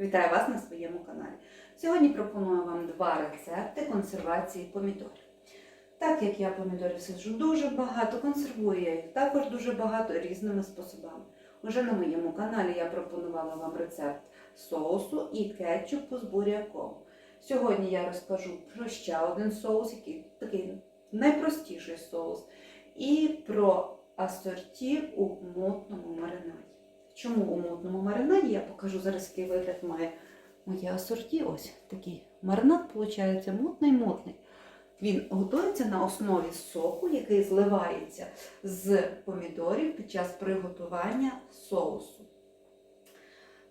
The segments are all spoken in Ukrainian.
Вітаю вас на своєму каналі. Сьогодні пропоную вам два рецепти консервації помідорів. Так як я помідорів сиджу дуже багато, консервую я їх також дуже багато різними способами. Уже на моєму каналі я пропонувала вам рецепт соусу і кетчупу з буряком. Сьогодні я розкажу про ще один соус, який такий найпростіший соус, і про асорті у мутному маринаді. Чому у мутному маринаді? Я покажу зараз, який вигляд має моє асорті. Ось такий маринад, виходить, мутний-мутний. Він готується на основі соку, який зливається з помідорів під час приготування соусу.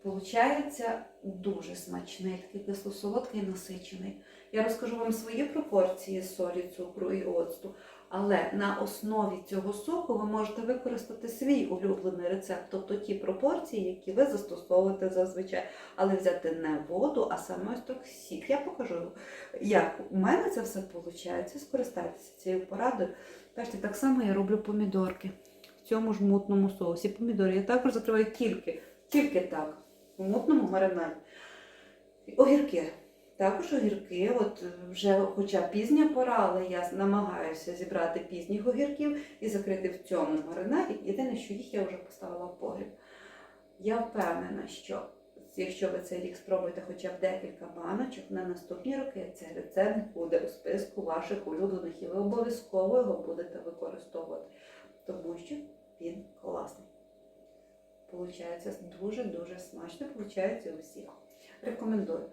Получається дуже смачний, такий кисло-солодкий насичений. Я розкажу вам свої пропорції солі, цукру і оцту. Але на основі цього соку ви можете використати свій улюблений рецепт, тобто ті пропорції, які ви застосовуєте зазвичай, але взяти не воду, а саме ось так сік. Я покажу, як у мене це все виходить. Скористайтеся цією порадою. Бачите, так само я роблю помідорки в цьому ж мутному соусі. Помідори я також закриваю тільки, тільки так, у мутному маринаді. Огірки. Також огірки, от вже хоча пізня пора, але я намагаюся зібрати пізніх огірків і закрити в цьому маринаді. Єдине, що їх я вже поставила в погріб. Я впевнена, що якщо ви цей рік спробуєте хоча б декілька баночок, на наступні роки цей рецепт буде у списку ваших улюблених і ви обов'язково його будете використовувати, тому що він класний. Получається дуже-дуже смачно, получається у всіх. Рекомендую.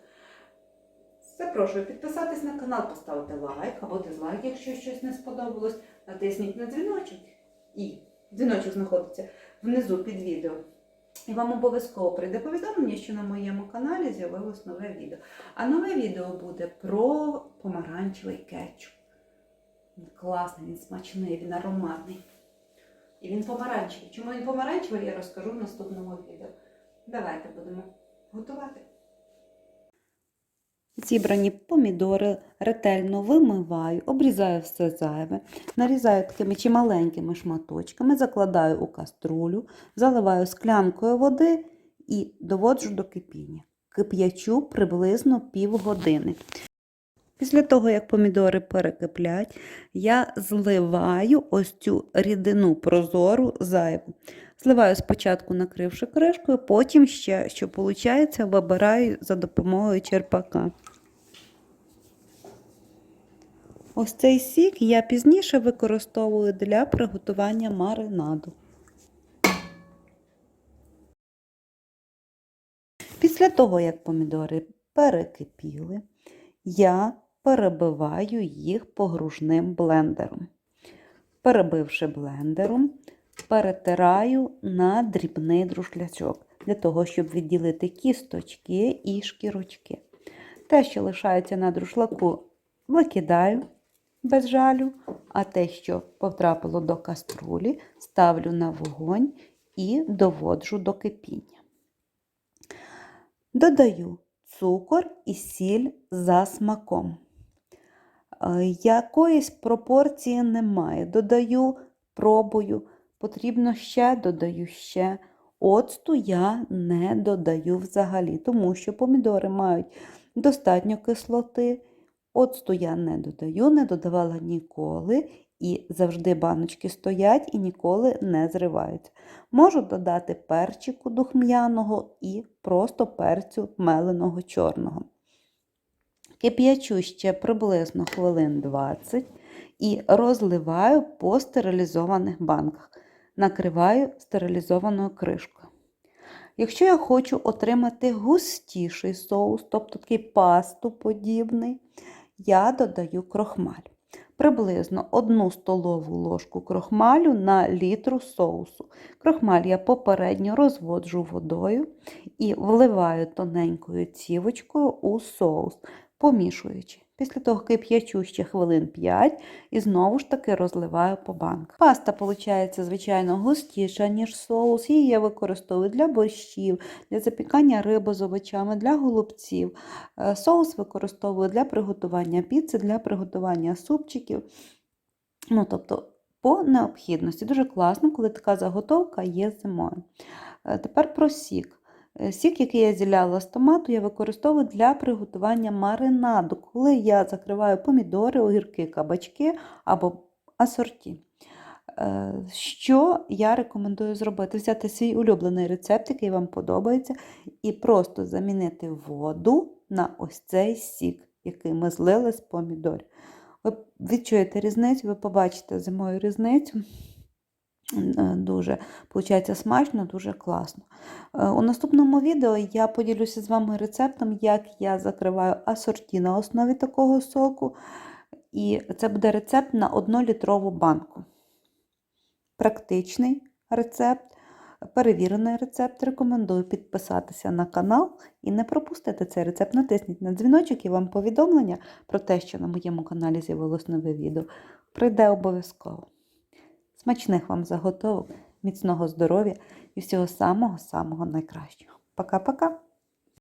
Запрошую підписатись на канал, поставити лайк або дизлайк, якщо щось не сподобалось. Натисніть на дзвіночок. І дзвіночок знаходиться внизу під відео. І вам обов'язково прийде повідомлення, що на моєму каналі з'явилось нове відео. А нове відео буде про помаранчевий кетчуп. Він класний, він смачний, він ароматний. І він помаранчевий. Чому він помаранчевий, я розкажу в наступному відео. Давайте будемо готувати. Зібрані помідори ретельно вимиваю, обрізаю все зайве, нарізаю такими чималенькими шматочками, закладаю у каструлю, заливаю склянкою води і доводжу до кипіння. Кип'ячу приблизно півгодини. Після того, як помідори перекиплять, я зливаю ось цю рідину прозору зайву. Зливаю спочатку, накривши кришкою, потім ще, що виходить, вибираю за допомогою черпака. Ось цей сік я пізніше використовую для приготування маринаду. Після того, як помідори перекипіли, я перебиваю їх погружним блендером. Перебивши блендером, перетираю на дрібний друшлячок для того, щоб відділити кісточки і шкірочки. Те, що лишається на друшлаку, викидаю без жалю, а те, що потрапило до каструлі, ставлю на вогонь і доводжу до кипіння. Додаю цукор і сіль за смаком. Е, Якоїсь пропорції немає. Додаю, пробую, потрібно ще, додаю ще. Оцту я не додаю взагалі, тому що помідори мають достатньо кислоти. Оцту я не додаю, не додавала ніколи, і завжди баночки стоять і ніколи не зриваються. Можу додати перчику духм'яного і просто перцю меленого чорного. Кип'ячу ще приблизно хвилин 20 і розливаю по стерилізованих банках. Накриваю стерилізованою кришкою. Якщо я хочу отримати густіший соус, тобто такий пасту-подібний, я додаю крохмаль. Приблизно 1 столову ложку крохмалю на літру соусу. Крохмаль я попередньо розводжу водою і вливаю тоненькою цівочкою у соус, помішуючи. Після того кип'ячу ще хвилин 5 і знову ж таки розливаю по банках. Паста, виходить, звичайно, густіша, ніж соус. Її я використовую для борщів, для запікання риби з овочами, для голубців. Е, Соус використовую для приготування піци, для приготування супчиків. Ну, тобто, по необхідності. Дуже класно, коли така заготовка є зимою. Е, Тепер про сік. Е, Сік, який я зіляла з томату, я використовую для приготування маринаду, коли я закриваю помідори, огірки, кабачки або асорті. Е, Що я рекомендую зробити? Взяти свій улюблений рецепт, який вам подобається, і просто замінити воду на ось цей сік, який ми злили з помідорів. Ви відчуєте різницю, ви побачите зимою різницю. Е, Дуже виходить смачно, дуже класно. Е, У наступному відео я поділюся з вами рецептом, як я закриваю асорті на основі такого соку. І це буде рецепт на 1-літрову банку. Практичний рецепт, перевірений рецепт. Рекомендую підписатися на канал і не пропустити цей рецепт. Натисніть на дзвіночок і вам повідомлення про те, що на моєму каналі з'явилось нове відео. Прийде обов'язково. Смачних вам заготовок, міцного здоров'я і всього самого-самого найкращого. Пока-пока!